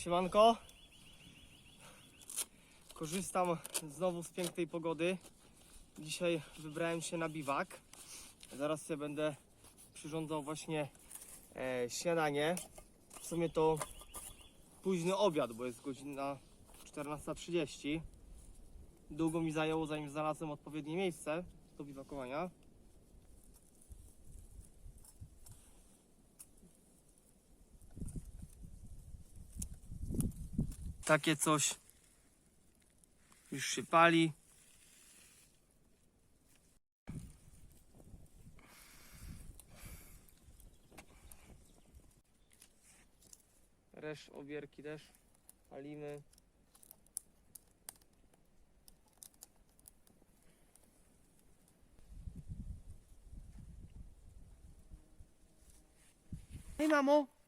Siemanko. Korzystam znowu z pięknej pogody. Dzisiaj wybrałem się na biwak. Zaraz sobie będę przyrządzał właśnie e, śniadanie. W sumie to późny obiad, bo jest godzina 14.30. Długo mi zajęło zanim znalazłem odpowiednie miejsce do biwakowania. Takie coś już się pali. Resz obierki też palimy. Hej mamo!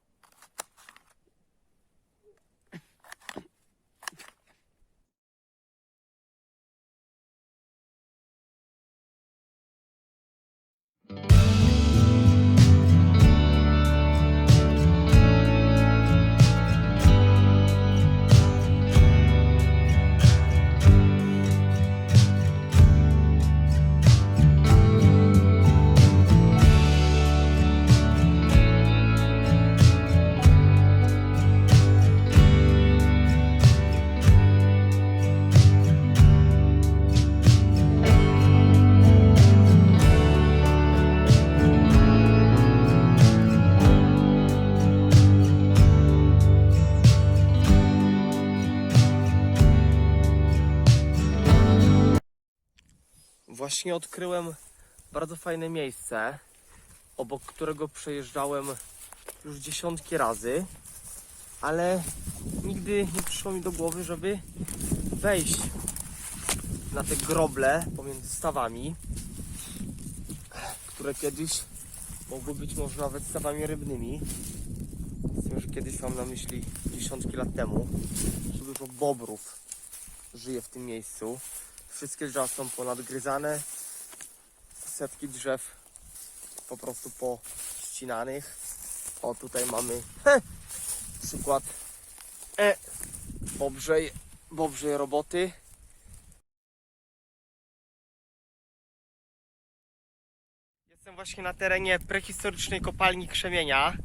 Właśnie odkryłem bardzo fajne miejsce, obok którego przejeżdżałem już dziesiątki razy, ale nigdy nie przyszło mi do głowy, żeby wejść na te groble pomiędzy stawami, które kiedyś mogły być może nawet stawami rybnymi. Z tym, że kiedyś mam na myśli dziesiątki lat temu, że dużo bobrów żyje w tym miejscu. Wszystkie drzewa są ponadgryzane. Setki drzew po prostu pościnanych. O, tutaj mamy heh, przykład e, bobrzej, bobrzej roboty. Jestem właśnie na terenie prehistorycznej kopalni krzemienia.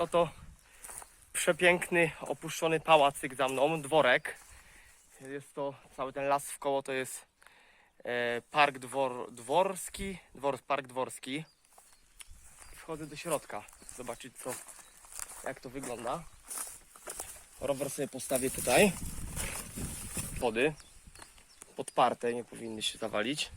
Oto przepiękny, opuszczony pałacyk za mną, dworek. Jest to, cały ten las w koło to jest e, park dwor, dworski, dwor, park dworski. Wchodzę do środka, zobaczyć co, jak to wygląda. Rower sobie postawię tutaj. Wody podparte, nie powinny się zawalić.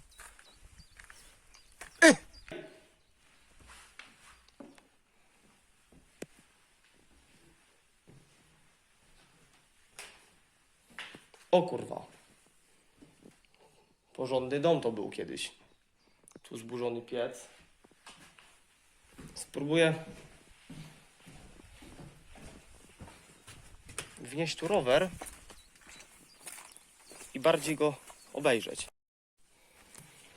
O kurwa. Porządny dom to był kiedyś. Tu zburzony piec. Spróbuję wnieść tu rower i bardziej go obejrzeć.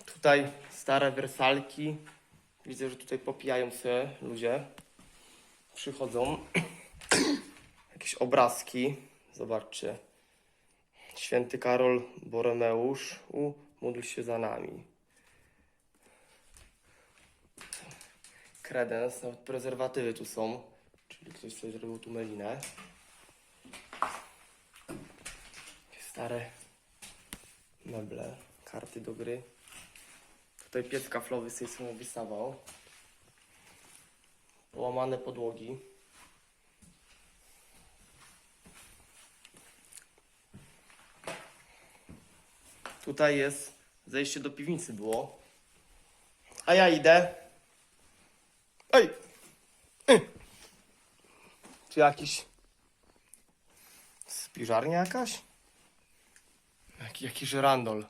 Tutaj stare wersalki. Widzę, że tutaj popijają się ludzie. Przychodzą. Jakieś obrazki. Zobaczcie. Święty Karol Boromeusz. Módl się za nami. Kredens, nawet prezerwatywy tu są. Czyli ktoś sobie zrobił tu melinę. Stare meble, karty do gry. Tutaj piec kaflowy sobie wystawał. Połamane podłogi. Tutaj jest zejście do piwnicy było. A ja idę. Ej! Czy jakiś... Spiżarnia jakaś? Jaki, jaki żerandol.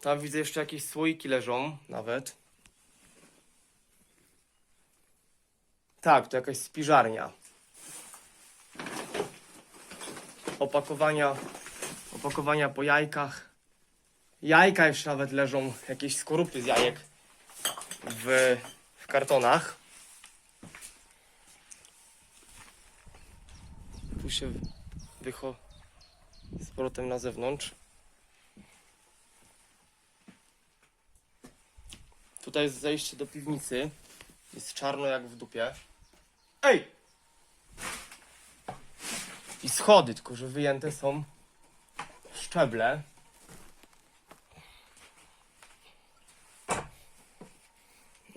Tam widzę jeszcze jakieś słoiki leżą nawet. Tak, to jakaś spiżarnia. Opakowania, opakowania po jajkach. Jajka jeszcze nawet leżą, jakieś skorupy z jajek w, w kartonach. Tu się wycho z powrotem na zewnątrz. Tutaj jest zejście do piwnicy. Jest czarno jak w dupie. Ej! I schody, tylko że wyjęte są szczeble.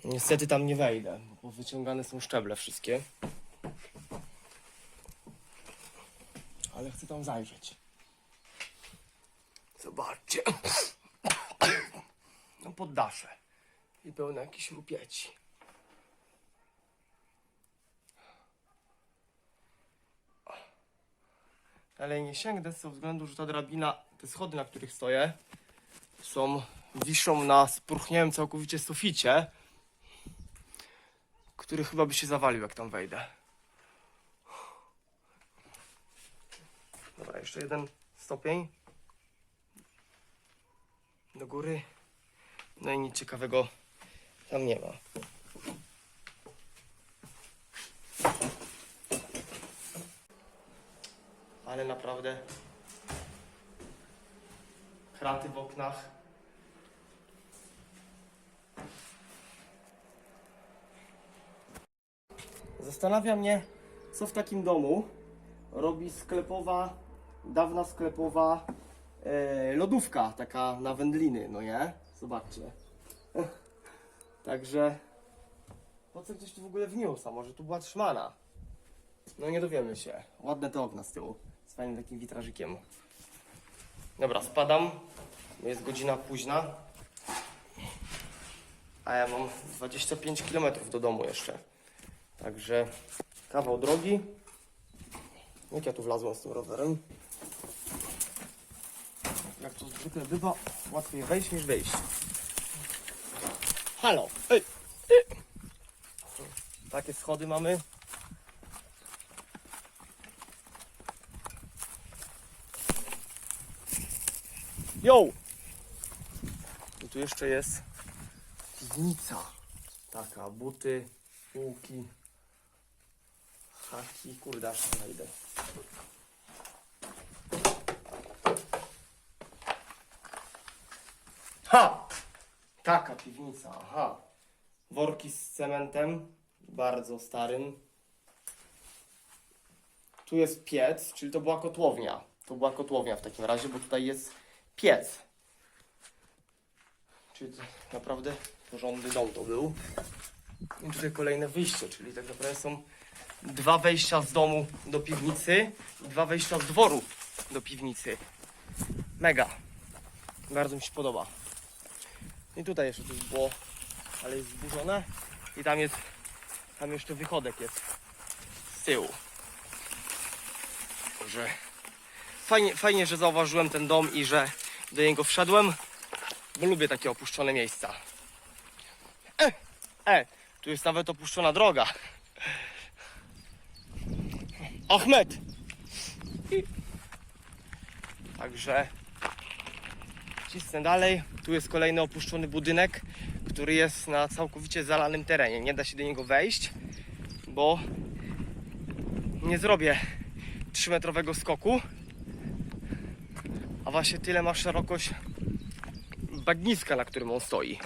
Niestety tam nie wejdę, bo wyciągane są szczeble wszystkie. Ale chcę tam zajrzeć. Zobaczcie. No poddasze. I pełne jakichś rupieci. Ale nie sięgnę z tego względu, że ta drabina, te schody, na których stoję, są, wiszą na spruchniałym całkowicie suficie, który chyba by się zawalił, jak tam wejdę. Dobra, jeszcze jeden stopień do góry. No i nic ciekawego tam nie ma. Ale naprawdę kraty w oknach. Zastanawia mnie, co w takim domu robi sklepowa, dawna sklepowa e, lodówka, taka na wędliny, no nie? Zobaczcie. Także po co ktoś tu w ogóle wniósł? A może tu była trzmana? No nie dowiemy się. Ładne te okna z tyłu. Z fajnym takim witrażykiem. Dobra, spadam. Jest godzina późna. A ja mam 25 km do domu jeszcze. Także kawał drogi. Jak ja tu wlazłem z tym rowerem? Jak to zwykle bywa, łatwiej wejść niż wyjść. Halo! Ej! Takie schody mamy. Yo! I tu jeszcze jest piwnica. Taka, buty, półki, haki, kurde, aż znajdę. Ha! Taka piwnica, aha. Worki z cementem, bardzo starym. Tu jest piec, czyli to była kotłownia. To była kotłownia w takim razie, bo tutaj jest piec. Czyli naprawdę porządny dom to był. I tutaj kolejne wyjście, czyli tak naprawdę są dwa wejścia z domu do piwnicy i dwa wejścia z dworu do piwnicy. Mega. Bardzo mi się podoba. I tutaj jeszcze coś było, ale jest zburzone. I tam jest, tam jeszcze wychodek jest z tyłu. Fajnie, fajnie, że zauważyłem ten dom i że do niego wszedłem, bo lubię takie opuszczone miejsca. E, e, tu jest nawet opuszczona droga. Ahmed! I... Także cisnę dalej. Tu jest kolejny opuszczony budynek, który jest na całkowicie zalanym terenie. Nie da się do niego wejść, bo nie zrobię 3-metrowego skoku. A właśnie tyle ma szerokość bagniska, na którym on stoi.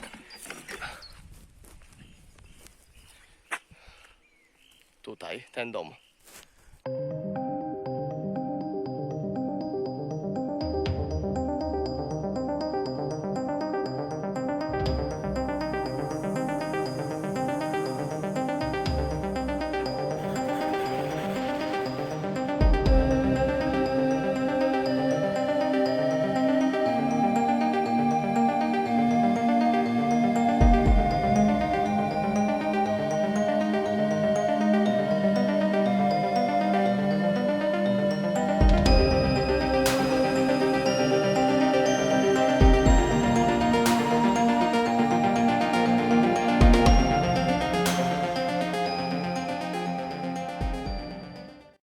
Tutaj, ten dom.